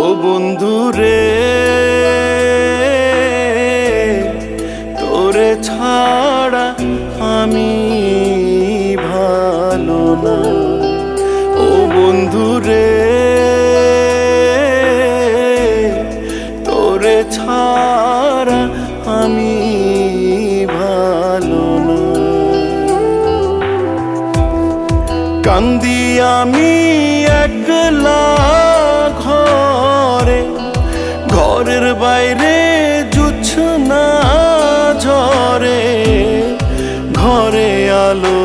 ও বন্ধু না। ও বন্ধু রে, তোরে ছাড়া আমি ভালো না। কান্দি আমি একলা ঘরে, ঘরের বাইরে জুছ না ঝরে, ঘরে আলো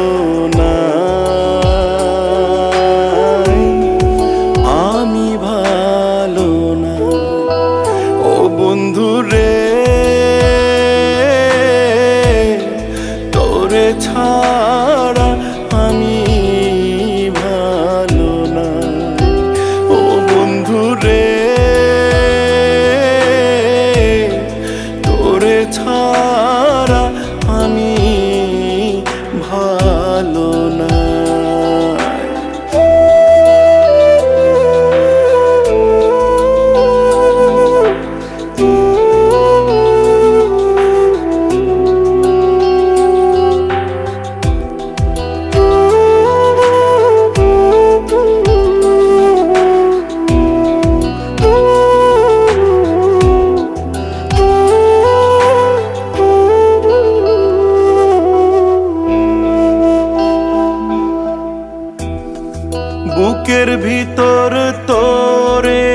বুকের ভিতর তোরে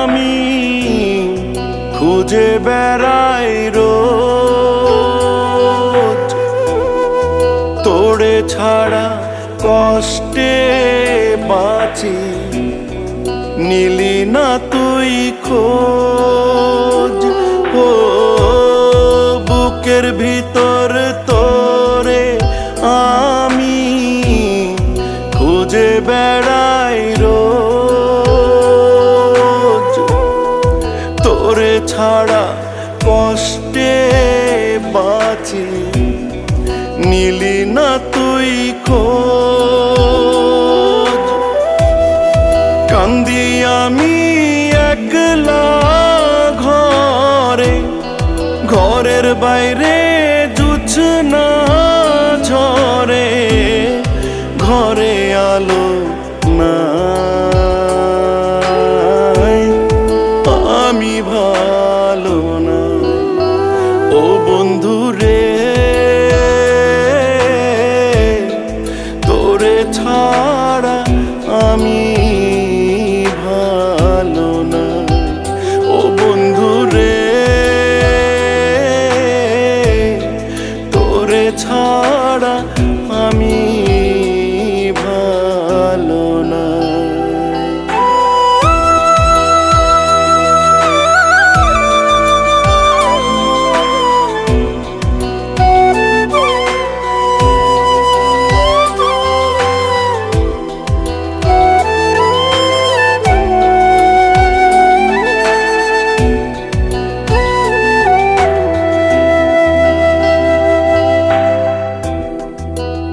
আমি খুঁজে বেড়াই রোজ। তোরে ছাড়া কষ্টে বাঁচি, নিলি না তুই খোঁজ। ও বুকের ভিতর তোরে আমি খুঁজে বেড়াই বাঁচি নিলি না তুই খোঁজ। কান্দি আমি একলা ঘরে ঘরের বাইরে ছাড়া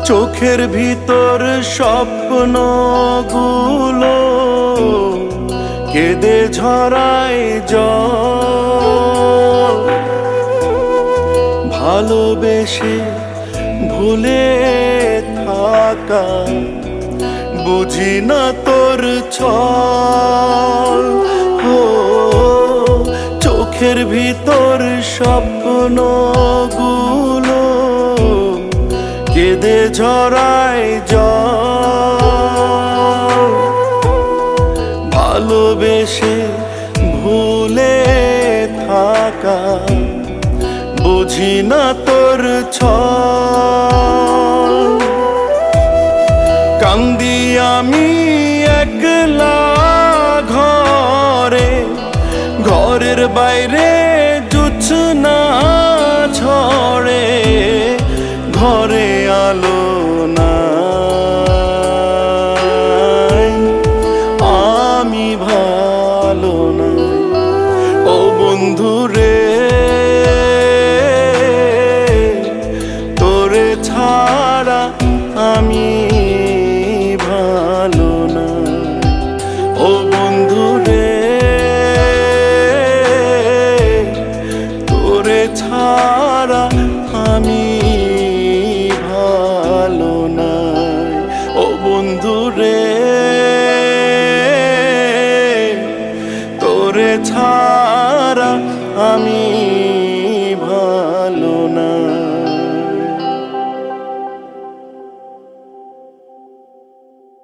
চোখের ভিতর স্বপ্ন স্বপ্নগুলো কেঁদে ঝরায় জল। ভালোবেসে ভুলে থাকা, বুঝি না তোর ছল। চোখের ভিতর স্বপ্নগুলো ঝরায় জল। ভালোবেসে ভুলে থাকা, বুঝি না তোর ছল। কান্দি আমি একলা ঘরে, ঘরের বাইরে জুছ না আলো নাই। আমি ভালো না ও বন্ধু রে, তোরে ছাড়া আমি ভালো না ও বন্ধু রে, তোরে ছাড়া তোরে ছাড়া আমি